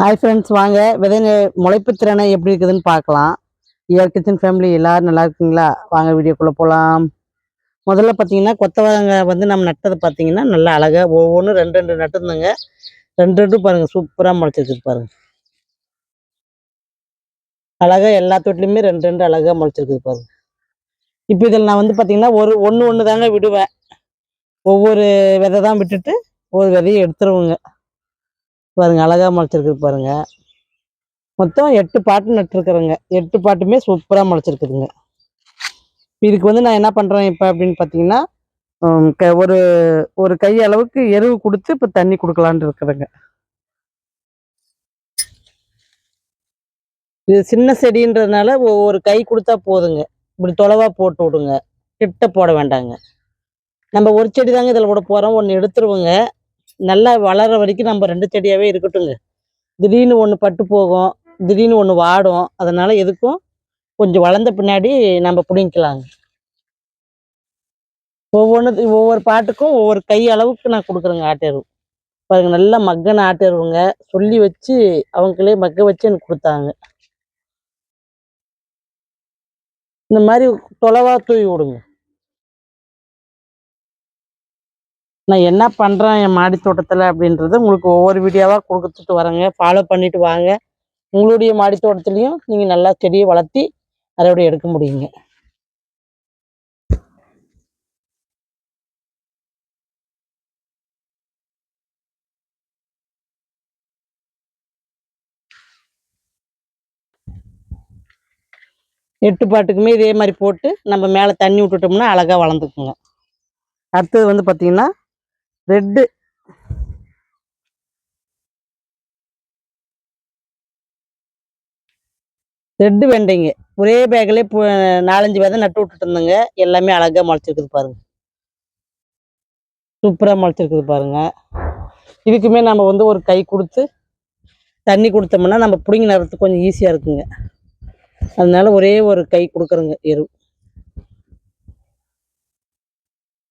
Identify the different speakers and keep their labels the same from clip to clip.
Speaker 1: Hi friends வாங்க. விதை முளைப்பு திறனை எப்படி இருக்குதுன்னு பார்க்கலாம். இயர் கிச்சன் ஃபேமிலி எல்லாரும் நல்லா இருக்கீங்களா? வாங்க வீடியோக்குள்ளே போகலாம் முதல்ல பார்த்தீங்கன்னா கொத்தவரங்க வந்து நம்ம நட்டது பார்த்தீங்கன்னா நல்லா அழகாக ஒவ்வொன்றும் ரெண்டு ரெண்டு நட்டுருந்தோங்க. ரெண்டு ரெண்டும் பாருங்கள் சூப்பராக முளைச்சிருக்கு பாருங்க. அழகாக எல்லா தொட்டிலையுமே ரெண்டு ரெண்டு அழகாக முளைச்சிருக்குது பாருங்க. இப்போ இதில் நான் வந்து பார்த்தீங்கன்னா ஒரு ஒன்று ஒன்று தாங்க விடுவேன். ஒவ்வொரு விதை தான் விட்டுட்டு ஒரு விதையை எடுத்துருவோங்க. பாருங்க அழகாக முளைச்சிருக்கு பாருங்க. மொத்தம் எட்டு பாட்டு நட்டுருக்குறேங்க. எட்டு பாட்டுமே சூப்பராக முளைச்சிருக்குதுங்க. இதுக்கு வந்து நான் என்ன பண்ணுறேன் இப்போ அப்படின்னு பார்த்தீங்கன்னா க- ஒரு ஒரு கை அளவுக்கு எருவு கொடுத்து இப்போ தண்ணி கொடுக்கலான்னு இருக்கிறேங்க. இது சின்ன செடின்றதுனால ஒவ்வொரு கை கொடுத்தா போதுங்க. இப்படி தொலைவாக போட்டு விடுங்க. கிட்ட போட வேண்டாங்க. நம்ம ஒரு செடி தாங்க இதில் கூட போகிறோம் ஒன்று எடுத்துருவோங்க. நல்லா வளர்கிற வரைக்கும் நம்ம ரெண்டு செடியாகவே இருக்கட்டுங்க திடீர்னு ஒன்று பட்டு போகும் திடீர்னு ஒன்று வாடும். அதனால் எதுக்கும் கொஞ்சம் வளர்ந்த பின்னாடி நம்ம பிடிங்கிக்கலாங்க. ஒவ்வொன்று ஒவ்வொரு பாட்டுக்கும் ஒவ்வொரு கை அளவுக்கு நான் கொடுக்குறேங்க ஆட்டேரு பாருங்க நல்லா மக்கன ஆட்டேருவங்க சொல்லி வச்சு அவங்களே மக்க வச்சு எனக்கு கொடுத்தாங்க. இந்த மாதிரி தொலைவா தூவி விடுங்க. நான் என்ன பண்ணுறேன் என் மாடி தோட்டத்தில் அப்படின்றது உங்களுக்கு ஒவ்வொரு வீடியோவாக கொடுத்துட்டு வரேங்க. ஃபாலோ பண்ணிட்டு வாங்க. உங்களுடைய மாடி தோட்டத்துலேயும் நீங்கள் நல்லா செடியை வளர்த்தி அறுவடை எடுக்க முடியுங்க. எட்டு பாட்டுக்குமே இதே மாதிரி போட்டு நம்ம மேலே தண்ணி விட்டுட்டோம்னா அழகாக வளர்ந்துக்குங்க. அடுத்தது வந்து பார்த்திங்கன்னா ரெட்டு. ரெட்டு வெண்டைங்க. ஒரே பேக்கிலே நாலஞ்சு விதை நட்டு விட்டுட்டு இருந்தேங்க எல்லாமே அழகாக முளைச்சிருக்குது பாருங்க. சூப்பராக முளைச்சிருக்குது பாருங்க. இதுக்குமே நம்ம வந்து ஒரு கை கொடுத்து தண்ணி கொடுத்தோம்னா நம்ம பிடுங்கி நடுறதுக்கு கொஞ்சம் ஈஸியாக இருக்குங்க. அதனால ஒரே ஒரு கை கொடுக்குறோங்க எரு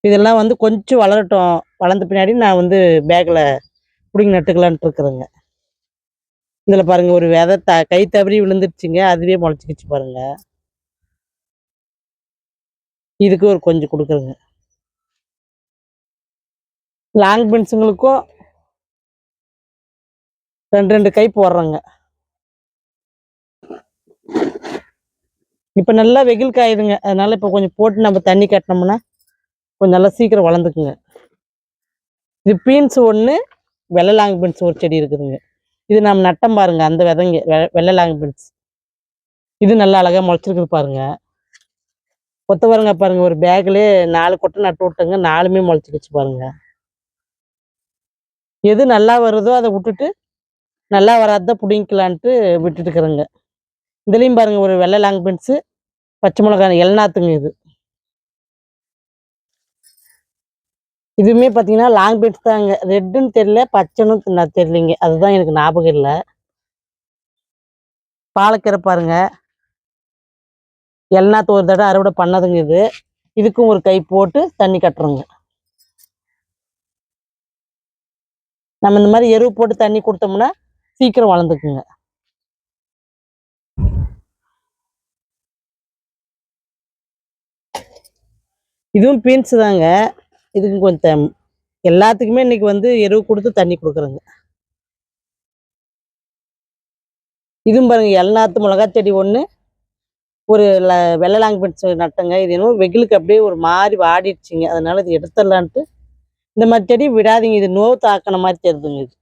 Speaker 1: இதெல்லாம் வந்து கொஞ்சம் வளரட்டும். வளர்ந்த பின்னாடி நான் வந்து பேக்கில் பிடிங்கி நட்டுக்கலான்ட்டு இருக்கிறேங்க. இதில் பாருங்கள் ஒரு விதை த கை தவறி விழுந்துருச்சுங்க. அதுவே முளைச்சிக்கிச்சு பாருங்க. இதுக்கு ஒரு கொஞ்சம் கொடுக்குறேங்க. லாங் பென்ஸுங்களுக்கும் ரெண்டு ரெண்டு கை போடுறேங்க. இப்போ நல்லா வெயில் காயுதுங்க. அதனால இப்போ கொஞ்சம் போட்டு நம்ம தண்ணி கட்டினோம்னா கொஞ்சம் நல்லா சீக்கிரம் வளர்ந்துக்குங்க. இது பீன்ஸ் ஒன்று வெள்ளை லாங் பீன்ஸ் ஒரு செடி இருக்குதுங்க. இது நம்ம நட்டம் பாருங்க அந்த விதைங்க வெ- வெள்ளை லாங் பீன்ஸ். இது நல்லா அழகா முளைச்சிருக்குது பாருங்க. கொத்தவரங்க பாருங்க ஒரு பேக்லேயே நாலு கொட்டை நட்டு விட்டுங்க நாலுமே முளைச்சிக்கிச்சு பாருங்க. எது நல்லா வருதோ அதை விட்டுட்டு நல்லா வராத பிடிங்கிக்கலான்ட்டு விட்டுட்டு இருக்கிறேங்க இதுலேயும் பாருங்க ஒரு வெள்ளை லாங் பீன்ஸு பச்சை மிளகாய் எல்நாத்துங்க இது. இதுவுமே பார்த்தீங்கன்னா லாங் பீட்ஸ் தாங்க ரெட்டுன்னு தெரியல பச்சைன்னு நான் தெரியலிங்க அதுதான் எனக்கு ஞாபகம் இல்லை. பாலக்கீரை பாருங்க. எல்லாத்து ஒரு தடவை அறுவடை பண்ணதுங்க இது. இதுக்கும் ஒரு கை போட்டு தண்ணி கட்டுறோங்க. நம்ம இந்த மாதிரி எருவு போட்டு தண்ணி கொடுத்தோம்னா சீக்கிரம் வளர்ந்துக்குங்க. இதுவும் பீன்ஸ் தாங்க. இதுக்கு கொஞ்சம் எல்லாத்துக்குமே இன்னைக்கு வந்து எருவு கொடுத்து தண்ணி கொடுக்குறேங்க. இதுவும் பாருங்க எல்நாத்து மிளகா செடி ஒன்று ஒரு ல- வெள்ளை லாங் நட்டங்க. இது என்னமோ வெயிலுக்கு அப்படியே ஒரு மாதிரி வாடிடுச்சுங்க. அதனால இது எடுத்துடலான்ட்டு. இந்த மாதிரி செடி விடாதீங்க. இது நோவு தாக்கின மாதிரி தெரியுதுங்க இது.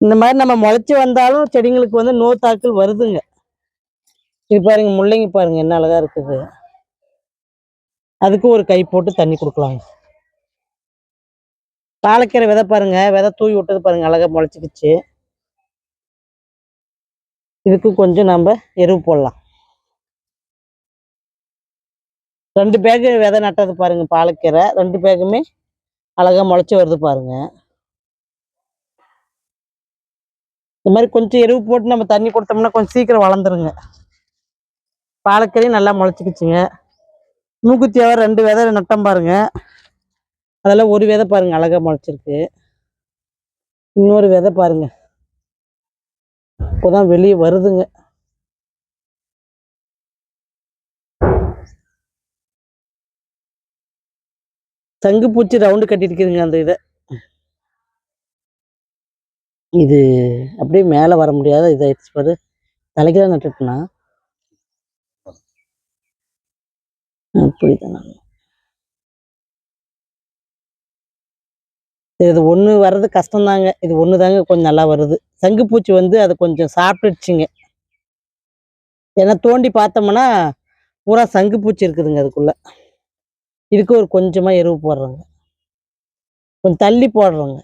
Speaker 1: இந்த மாதிரி நம்ம முளைச்சி வந்தாலும் செடிங்களுக்கு வந்து நோய் தாக்கல் வருதுங்க. இது பாருங்க முள்ளங்கி பாருங்க என்ன அழகா இருக்குது. அதுக்கும் ஒரு கை போட்டு தண்ணி கொடுக்கலாங்க. பாலக்கீரை விதை பாருங்க விதை தூவி விட்டது பாருங்க அழகா முளைச்சிக்கிச்சு. இதுக்கும் கொஞ்சம் நம்ம எருவு போடலாம். ரெண்டு பேக்கு விதை நட்டது பாருங்க பாலக்கீரை. ரெண்டு பேக்குமே அழகா முளைச்சி வருது பாருங்க. இந்த மாதிரி கொஞ்சம் எருவு போட்டு நம்ம தண்ணி கொடுத்தோம்னா கொஞ்சம் சீக்கிரம் வளர்ந்துருங்க. பாலக்கீரையும் நல்லா முளைச்சிக்கிச்சுங்க. மூக்குத்தியாவை ரெண்டு விதை நட்டம் பாருங்க. அதெல்லாம் ஒரு விதை பாருங்க அழகா முளைச்சிருக்கு. இன்னொரு விதை பாருங்க. இப்போதான் வெளியே வருதுங்க. தங்கு பூச்சி ரவுண்டு கட்டிருக்குதுங்க அந்த இதை. இது அப்படியே மேலே வர முடியாத இதாகிடுச்சு பாரு. தலைக்கெல்லாம் நட்டுட்டுனா? அப்படிதான் இது ஒன்று வர்றது கஷ்டம்தாங்க. இது ஒன்று தாங்க கொஞ்சம் நல்லா வருது. சங்குப்பூச்சி வந்து அது கொஞ்சம் சாப்பிட்டுடுச்சுங்க. ஏன்னா தோண்டி பார்த்தோம்னா பூரா சங்குப்பூச்சி இருக்குதுங்க அதுக்குள்ள. இதுக்கு ஒரு கொஞ்சமாக எருவு போடுறோங்க. கொஞ்சம் தள்ளி போடுறோங்க.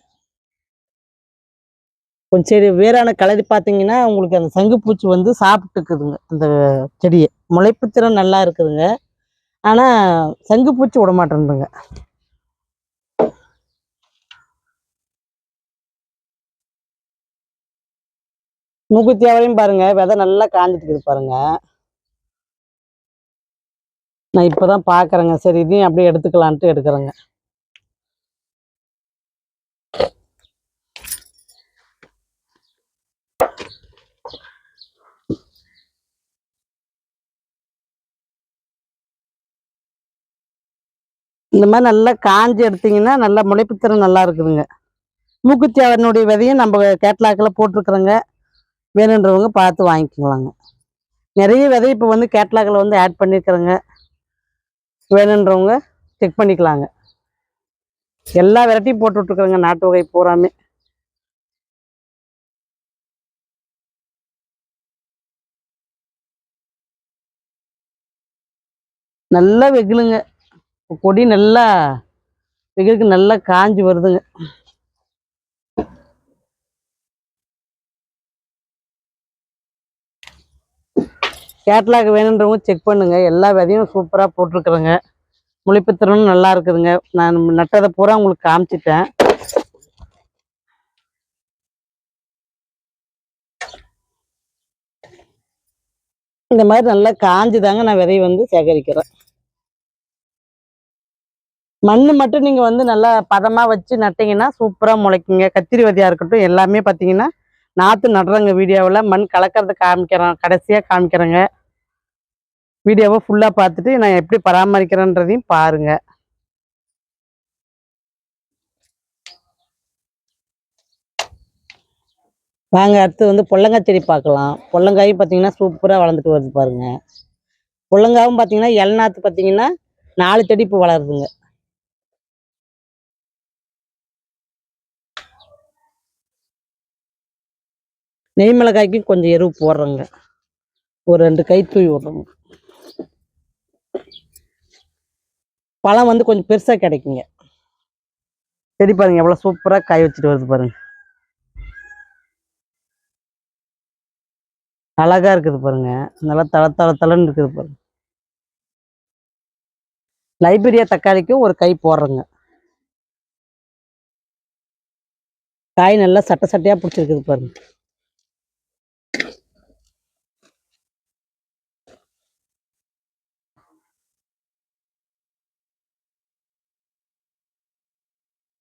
Speaker 1: கொஞ்சம் செடி வேறான கலரி பார்த்தீங்கன்னா உங்களுக்கு அந்த சங்குப்பூச்சி வந்து சாப்பிட்டுக்குதுங்க அந்த செடியை. முளைப்பு திறன் நல்லா இருக்குதுங்க. ஆனால் சங்குப்பூச்சி விட மாட்டேன்துங்க மூக்குத்தி அவரையும் பாருங்க விதை நல்லா காஞ்சிட்டு இருக்குது பாருங்க. நான் இப்பதான் பாக்குறேங்க. சரி இதையும் அப்படியே எடுத்துக்கலான்ட்டு எடுக்கிறேங்க. இந்த மாதிரி நல்லா காஞ்சி எடுத்தீங்கன்னா நல்லா முளைப்புத்திறன் நல்லா இருக்குதுங்க. மூக்குத்தி அவனுடைய விதையும் நம்ம கேட்லாக்கில் போட்டிருக்கிறோங்க. வேணுன்றவங்க பார்த்து வாங்கிக்கலாங்க. நிறைய விதை இப்போ வந்து கேட்லாகில் வந்து ஆட் பண்ணியிருக்கிறோங்க வேணுன்றவங்க செக் பண்ணிக்கலாங்க. எல்லா வெரைட்டியும் போட்டு விட்ருக்குறேங்க நாட்டு வகை பூராமே. நல்லா வெகுலுங்க கொடி நல்லா வெயிலுக்கு நல்லா காஞ்சி வருதுங்க. கேட்லாக் வேணுன்றவங்க செக் பண்ணுங்க. எல்லா விதையும் சூப்பராக போட்டிருக்குறேங்க. முளைப்புத்திறனும் நல்லா இருக்குதுங்க. நான் நட்டதை பூரா உங்களுக்கு காமிச்சிட்டேன். இந்த மாதிரி நல்லா காஞ்சுதாங்க. நான் விதையை வந்து சேகரிக்கிறேன். மண் மட்டும் நீங்கள் வந்து நல்லா பதமாக வச்சு நட்டிங்கன்னா சூப்பராக முளைக்குங்க. கத்திரி விதையாக இருக்கட்டும் எல்லாமே பார்த்தீங்கன்னா நாற்று நடுறேங்க வீடியோவில். மண் கலக்கிறத காமிக்கிறோம் கடைசியாக காமிக்கிறேங்க. வீடியோவை ஃபுல்லாக பார்த்துட்டு நான் எப்படி பராமரிக்கிறேன்றதையும் பாருங்க. வாங்க அடுத்து வந்து பொள்ளங்காய் செடி பார்க்கலாம். பொள்ளங்காயும் பார்த்தீங்கன்னா சூப்பராக வளர்ந்துட்டு வருது பாருங்க. பொள்ளங்காவும் பார்த்தீங்கன்னா இளநாத்து பார்த்தீங்கன்னா நாலு செடி இப்போ வளருதுங்க. நெய் மிளகாய்க்கும் கொஞ்சம் எருவு போடுறோங்க. ஒரு ரெண்டு கை தூவி விடுறோங்க பழம் வந்து கொஞ்சம் பெருசாக கிடைக்குங்க. செடி பாருங்க எவ்வளோ சூப்பராக காய் வச்சுட்டு வருது பாருங்க. அழகா இருக்குது பாருங்க. நல்லா தள தள தளன்னு இருக்குது பாருங்க. லைப்ரரியா தக்காளிக்கும் ஒரு கை போடுறோங்க. காய் நல்லா சட்டை சட்டையா பிடிச்சிருக்குது பாருங்க.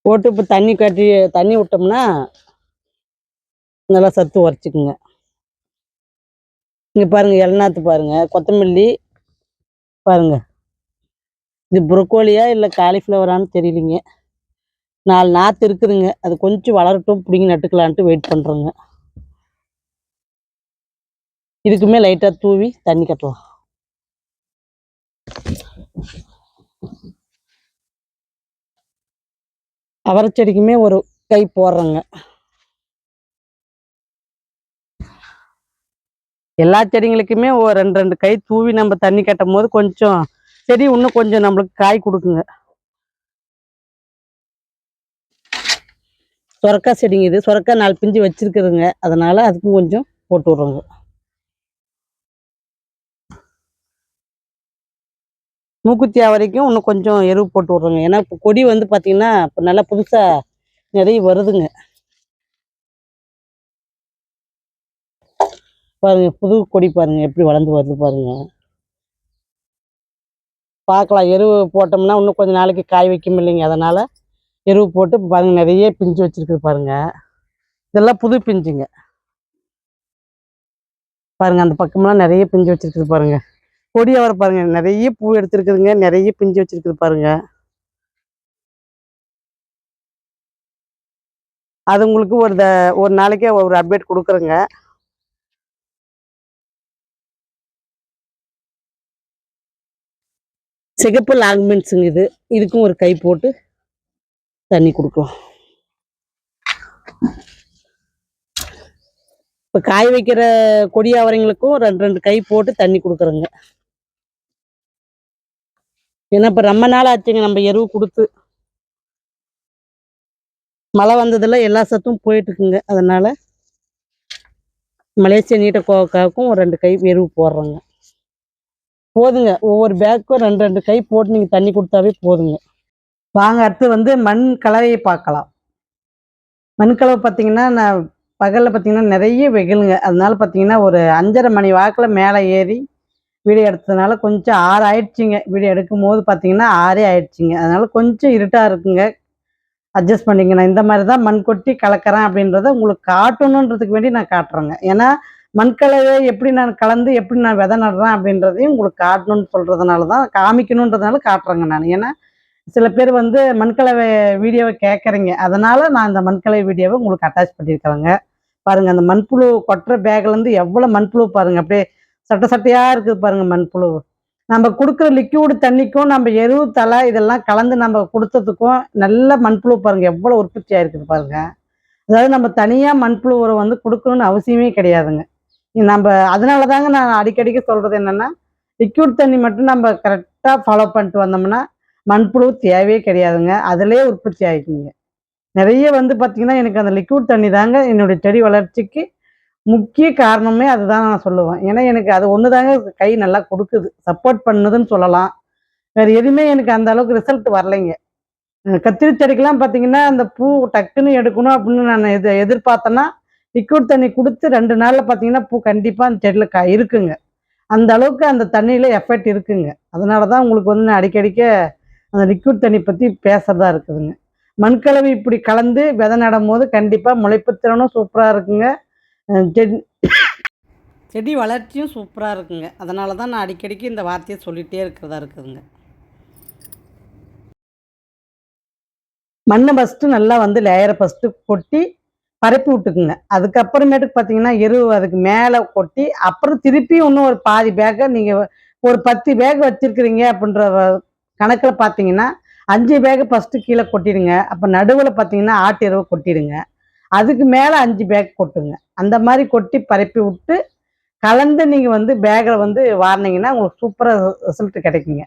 Speaker 1: போட்டு இப்போ தண்ணி கட்டி தண்ணி விட்டோம்னா நல்லா சத்து உரைச்சிக்குங்க இங்கே பாருங்கள் இளநாத்து பாருங்க கொத்தமல்லி பாருங்க. இது புரக்கோலியா இல்லை காலிஃப்ளவரான்னு தெரியலிங்க. நாலு நாற்று இருக்குதுங்க. அது கொஞ்சம் வளரட்டும் பிடிங்கி நட்டுக்கலான்ட்டு வெயிட் பண்ணுறோங்க இதுக்குமே லைட்டாக தூவி தண்ணி கட்டலாம். அவரை செடிக்குமே ஒரு கை போடுறோங்க. எல்லா செடிங்களுக்குமே ஒரு ரெண்டு ரெண்டு கை தூவி நம்ம தண்ணி கட்டும் போது கொஞ்சம் செடி இன்னும் கொஞ்சம் நம்மளுக்கு காய் கொடுக்குங்க. சொரக்கா செடிங்க இது. சொரக்கா நாலு பிஞ்சு வச்சிருக்குதுங்க. அதனால அதுக்கும் கொஞ்சம் போட்டு விட்றோங்க. மூக்குத்தி வரைக்கும் இன்னும் கொஞ்சம் எருவு போட்டு விட்றோங்க. ஏன்னா இப்போ கொடி வந்து பார்த்தீங்கன்னா இப்போ நல்லா புதுசாக நிறைய வருதுங்க. பாருங்க புது கொடி பாருங்க எப்படி வளர்ந்து வருது பாருங்க. பார்க்கலாம் எருவு போட்டோம்னா இன்னும் கொஞ்சம் நாளைக்கு காய் வைக்கும் இல்லைங்க அதனால எருவு போட்டு பாருங்க நிறைய பிஞ்சு வச்சிருக்குது பாருங்க. இதெல்லாம் புது பிஞ்சுங்க. பாருங்க அந்த பக்கம்லாம் நிறைய பிஞ்சு வச்சிருக்குது பாருங்க. கொடி அவரை பாருங்க. நிறைய பூ எடுத்துருக்குதுங்க. நிறைய பிஞ்சு வச்சிருக்குது பாருங்க. அது உங்களுக்கு ஒரு த ஒரு நாளைக்கே ஒரு அப்டேட் கொடுக்குறேங்க. சிகப்பு லாங் இது. இதுக்கும் ஒரு கை போட்டு தண்ணி கொடுக்கலாம். இப்போ காய வைக்கிற கொடி அவரைங்களுக்கும் ரெண்டு ரெண்டு கை போட்டு தண்ணி கொடுக்குறோங்க. ஏன்னா இப்போ ரொம்ப நாள் ஆச்சுங்க நம்ம எருவு கொடுத்து. மழை வந்ததுல எல்லா சத்தும் போயிட்டுருக்குங்க. அதனால் அதனால மலேசியா நீட்ட கோவக்காவுக்கும் ஒரு ரெண்டு கை எருவு போடுறோங்க. போதுங்க. ஒவ்வொரு பேக்கும் ரெண்டு ரெண்டு கை போட்டு நீங்கள் தண்ணி கொடுத்தாவே போதுங்க. வாங்க அடுத்து வந்து மண் கலவையை பார்க்கலாம். மண் கலவை பார்த்தீங்கன்னா நான் பகலில் பார்த்தீங்கன்னா நிறைய வெயிலுங்க அதனால பார்த்தீங்கன்னா ஒரு அஞ்சரை மணி வாக்கில் மேலே ஏறி வீடியோ எடுத்ததுனால கொஞ்சம் ஆறு ஆயிடுச்சுங்க வீடியோ எடுக்கும் போது பார்த்தீங்கன்னா ஆறே ஆயிடுச்சுங்க. அதனால கொஞ்சம் இருட்டாக இருக்குங்க. அட்ஜஸ்ட் பண்ணிங்க நான் இந்த மாதிரி தான் மண் கொட்டி கலக்கிறேன் அப்படின்றத உங்களுக்கு காட்டணுன்றதுக்கு வேண்டி நான் காட்டுறேங்க. ஏன்னா மண்கலவை எப்படி நான் கலந்து எப்படி நான் விதை நடுறேன் அப்படின்றதையும் உங்களுக்கு காட்டணும்னு சொல்கிறதுனால தான் காமிக்கணுன்றதுனால காட்டுறேங்க நான். ஏன்னா சில பேர் வந்து மண்கலவை வீடியோவை கேட்குறீங்க அதனால் நான் இந்த மண்கலவை வீடியோவை உங்களுக்கு அட்டாச் பண்ணியிருக்கிறேங்க. பாருங்கள் அந்த மண்புழு கொட்டுற பேக்லேருந்து எவ்வளோ மண்புழு பாருங்க. அப்படியே சட்டை சட்டையாக இருக்குது பாருங்க மண்புழு. நம்ம கொடுக்குற லிக்யூடு தண்ணிக்கும் நம்ம எருவு தலை இதெல்லாம் கலந்து நம்ம கொடுத்ததுக்கும் நல்ல மண்புழு பாருங்க எவ்வளோ உற்பத்தி ஆயிருக்குது பாருங்க. அதாவது நம்ம தனியாக மண்புழு உரம் வந்து கொடுக்கணும்னு அவசியமே கிடையாதுங்க. நம்ம அதனால தாங்க நான் அடிக்கடிக்கு சொல்கிறது என்னென்னா லிக்யூட் தண்ணி மட்டும் நம்ம கரெக்டாக ஃபாலோ பண்ணிட்டு வந்தோம்னா மண்புழு தேவையே கிடையாதுங்க. அதிலே உற்பத்தி ஆகிக்குங்க நிறைய வந்து பார்த்தீங்கன்னா எனக்கு அந்த லிக்யூட் தண்ணி தாங்க என்னுடைய செடி வளர்ச்சிக்கு முக்கிய காரணமே அதுதான் நான் சொல்லுவேன். ஏன்னா எனக்கு அது ஒன்று தாங்க கை நல்லா கொடுக்குது. சப்போர்ட் பண்ணுதுன்னு சொல்லலாம். வேறு எதுவுமே எனக்கு அந்த அளவுக்கு ரிசல்ட் வரலைங்க. கத்திரி செடிக்கெல்லாம் பார்த்தீங்கன்னா அந்த பூ டக்குன்னு எடுக்கணும் அப்படின்னு நான் எது எதிர்பார்த்தேன்னா லிக்விட் தண்ணி கொடுத்து ரெண்டு நாளில் பார்த்தீங்கன்னா பூ கண்டிப்பாக அந்த செடியில் க இருக்குங்க. அந்த அளவுக்கு அந்த தண்ணியில் எஃபெக்ட் இருக்குங்க. அதனால தான் உங்களுக்கு வந்து நான் அடிக்கடிக்க அந்த லிக்விட் தண்ணி பற்றி பேசுகிறதா இருக்குதுங்க. மண்கலவை இப்படி கலந்து விதை நடும் போது கண்டிப்பாக முளைப்பு திறனும் சூப்பராக இருக்குங்க. செடி செடி வளர்ச்சியும் சூப்பராக இருக்குங்க. அதனால தான் நான் அடிக்கடிக்கு இந்த வார்த்தையை சொல்லிகிட்டே இருக்கிறதா இருக்குதுங்க. மண்ணை ஃபஸ்ட்டு நல்லா வந்து லேயரை ஃபஸ்ட்டு கொட்டி பரப்பி விட்டுக்குங்க. அதுக்கப்புறமேட்டுக்கு பார்த்தீங்கன்னா எரு அதுக்கு மேலே கொட்டி அப்புறம் திருப்பி இன்னும் ஒரு பாதி பேக்கை நீங்கள் ஒரு பத்து பேக் வச்சிருக்கிறீங்க அப்படின்ற கணக்கில் பார்த்தீங்கன்னா அஞ்சு பேக்கு ஃபஸ்ட்டு கீழே கொட்டிடுங்க. அப்போ நடுவில் பார்த்தீங்கன்னா ஆட்டு எருவை கொட்டிடுங்க. அதுக்கு மேலே அஞ்சு பேக் கொட்டுங்க. அந்த மாதிரி கொட்டி பரப்பி விட்டு கலந்து நீங்கள் வந்து பேக்கில் வந்து வாரினீங்கன்னா உங்களுக்கு சூப்பராக ரிசல்ட் கிடைக்குங்க.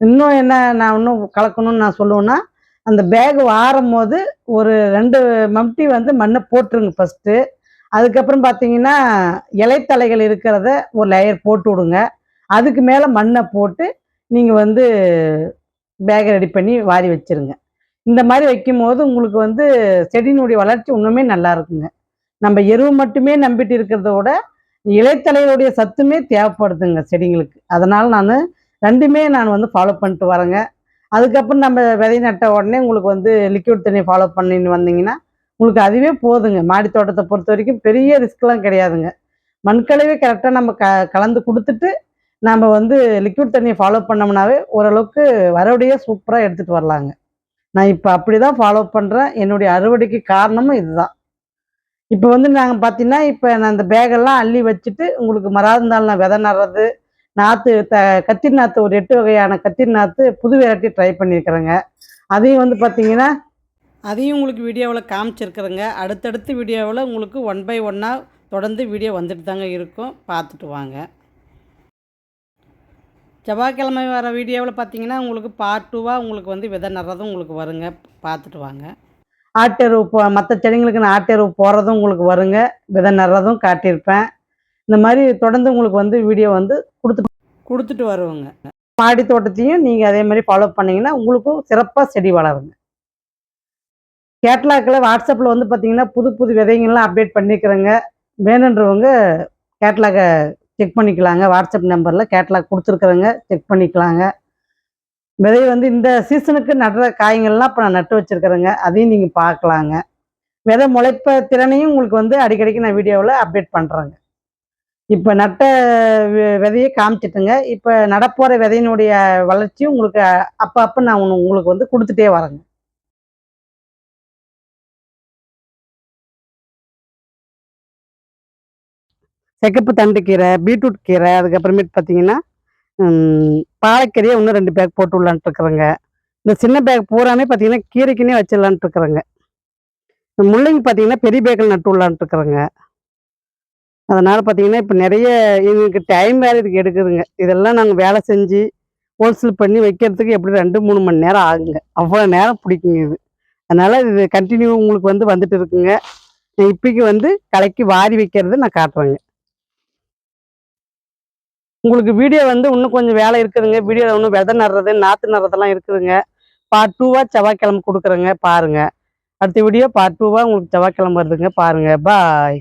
Speaker 1: இன்னும் என்ன நான் இன்னும் கலக்கணும்னு நான் சொல்லுவேன்னா அந்த பேக் வாரும் போது ஒரு ரெண்டு மம்டி வந்து மண்ணை போட்டுருங்க ஃபஸ்ட்டு அதுக்கப்புறம் பார்த்தீங்கன்னா இலைத்தலைகள் இருக்கிறத ஒரு லேயர் போட்டு விடுங்க. அதுக்கு மேலே மண்ணை போட்டு நீங்கள் வந்து பேக்கை ரெடி பண்ணி வாரி வச்சிருங்க. இந்த மாதிரி வைக்கும் போது உங்களுக்கு வந்து செடியினுடைய வளர்ச்சி இன்னுமே நல்லா இருக்குங்க. நம்ம எருவு மட்டுமே நம்பிட்டு இருக்கிறத விட இலைத்தலையுடைய சத்துமே தேவைப்படுதுங்க செடிங்களுக்கு. அதனால் நான் ரெண்டுமே நான் வந்து ஃபாலோ பண்ணிட்டு வரேங்க. அதுக்கப்புறம் நம்ம விதை நட்ட உடனே உங்களுக்கு வந்து லிக்விட் தண்ணி ஃபாலோ பண்ணின்னு வந்தீங்கன்னா உங்களுக்கு அதுவே போதுங்க. மாடி தோட்டத்தை பொறுத்த வரைக்கும் பெரிய ரிஸ்க்லாம் கிடையாதுங்க. மண்கழிவே கரெக்டாக நம்ம க கலந்து கொடுத்துட்டு நம்ம வந்து லிக்விட் தண்ணியை ஃபாலோ பண்ணோம்னாவே ஓரளவுக்கு வரவுடைய சூப்பராக எடுத்துகிட்டு வரலாங்க. நான் இப்போ அப்படி தான் ஃபாலோ பண்ணுறேன் என்னுடைய அறுவடைக்கு காரணமும் இதுதான். இப்போ வந்து நாங்கள் பார்த்தீங்கன்னா இப்போ நான் இந்த பேகெல்லாம் அள்ளி வச்சுட்டு உங்களுக்கு மறாந்தால் நான் விதை நடுறது நாற்று த கத்திரி நாற்று ஒரு எட்டு வகையான கத்திரி நாற்று புது வெரைட்டி ட்ரை பண்ணியிருக்கிறேங்க அதையும் வந்து பார்த்தீங்கன்னா அதையும் உங்களுக்கு வீடியோவில் காமிச்சிருக்கிறேங்க. அடுத்தடுத்து வீடியோவில் உங்களுக்கு ஒன் பை ஒன்னாக தொடர்ந்து வீடியோ வந்துட்டு தாங்க இருக்கும். பார்த்துட்டு வாங்க. செவ்வாய்க்கிழமை வர வீடியோவில் பார்த்தீங்கன்னா உங்களுக்கு பார்ட் டூவாக உங்களுக்கு வந்து விதை நடுறதும் உங்களுக்கு வருங்க. பார்த்துட்டு வாங்க. ஆட்டெருவு போ மற்ற செடிங்களுக்கு நான் ஆட்டெருவு போடுறதும் உங்களுக்கு வருங்க. விதை நடுறதும் காட்டியிருப்பேன். இந்த மாதிரி தொடர்ந்து உங்களுக்கு வந்து வீடியோ வந்து கொடுத்துட்டு கொடுத்துட்டு வருவோங்க. மாடி தோட்டத்தையும் நீங்கள் அதே மாதிரி ஃபாலோ பண்ணிங்கன்னா உங்களுக்கும் சிறப்பாக செடி வளருங்க. கேட்லாக்கில் வாட்ஸ்அப்பில் வந்து பார்த்தீங்கன்னா புது புது விதைங்கள்லாம் அப்டேட் பண்ணிக்கிறேங்க. வேணுன்றவங்க கேட்லாகை செக் பண்ணிக்கலாங்க. வாட்ஸ்அப் நம்பரில் கேட்லாக் கொடுத்துருக்குறேங்க. செக் பண்ணிக்கலாங்க. விதை வந்து இந்த சீசனுக்கு நடுற காய்கள்லாம் இப்போ நான் நட்டு வச்சுருக்கிறேங்க. அதையும் நீங்கள் பார்க்கலாங்க விதை முளைப்ப திறனையும் உங்களுக்கு வந்து அடிக்கடிக்கு நான் வீடியோவில் அப்டேட் பண்ணுறேங்க இப்போ நட்ட வி- விதையை காமிச்சிட்டுங்க. இப்போ நடப்போகிற விதையினுடைய வளர்ச்சியும் உங்களுக்கு அப்போ அப்போ நான் உங்க- உங்களுக்கு வந்து கொடுத்துட்டே வரேங்க. செக்கப்பு தண்டு கீரை பீட்ரூட் கீரை அதுக்கப்புறமேட்டு பார்த்தீங்கன்னா ம், பாலக்கீரையை இன்னும் ரெண்டு பேக் போட்டு விடலான்ட்டு இருக்கிறேங்க. இந்த சின்ன பேக் பூராமே பார்த்தீங்கன்னா கீரைக்குன்னே வச்சிடலான்ட்டு இருக்கிறேங்க. இந்த முள்ளங்கி பார்த்தீங்கன்னா பெரிய பேக்கில் நட்டு விடலான்ட்டு இருக்கிறேங்க. அதனால் பார்த்தீங்கன்னா இப்போ நிறைய எங்களுக்கு டைம் வேறு இதுக்கு எடுக்குதுங்க. இதெல்லாம் நாங்கள் வேலை செஞ்சு ஹோல்சேல் பண்ணி வைக்கிறதுக்கு எப்படி ரெண்டு மூணு மணி நேரம் ஆகுங்க. அவ்வளோ நேரம் பிடிக்குங்க இது. அதனால் இது கண்டினியூ உங்களுக்கு வந்து வந்துட்டு இருக்குங்க. இப்போக்கு இப்போக்கி வந்து கலைக்கு வாரி வைக்கிறது நான் காட்டுறேங்க. உங்களுக்கு வீடியோ வந்து இன்னும் கொஞ்சம் வேலை இருக்குதுங்க. வீடியோவில் இன்னும் விதை நடுறது நாற்று நடுறதெல்லாம் இருக்குதுங்க. பார்ட் டூவாக செவ்வாய்க்கிழமை கொடுக்குறேங்க பாருங்க. அடுத்த வீடியோ பார்ட் டூவாக உங்களுக்கு செவ்வாய்க்கிழமை வருதுங்க பாருங்க. பாய்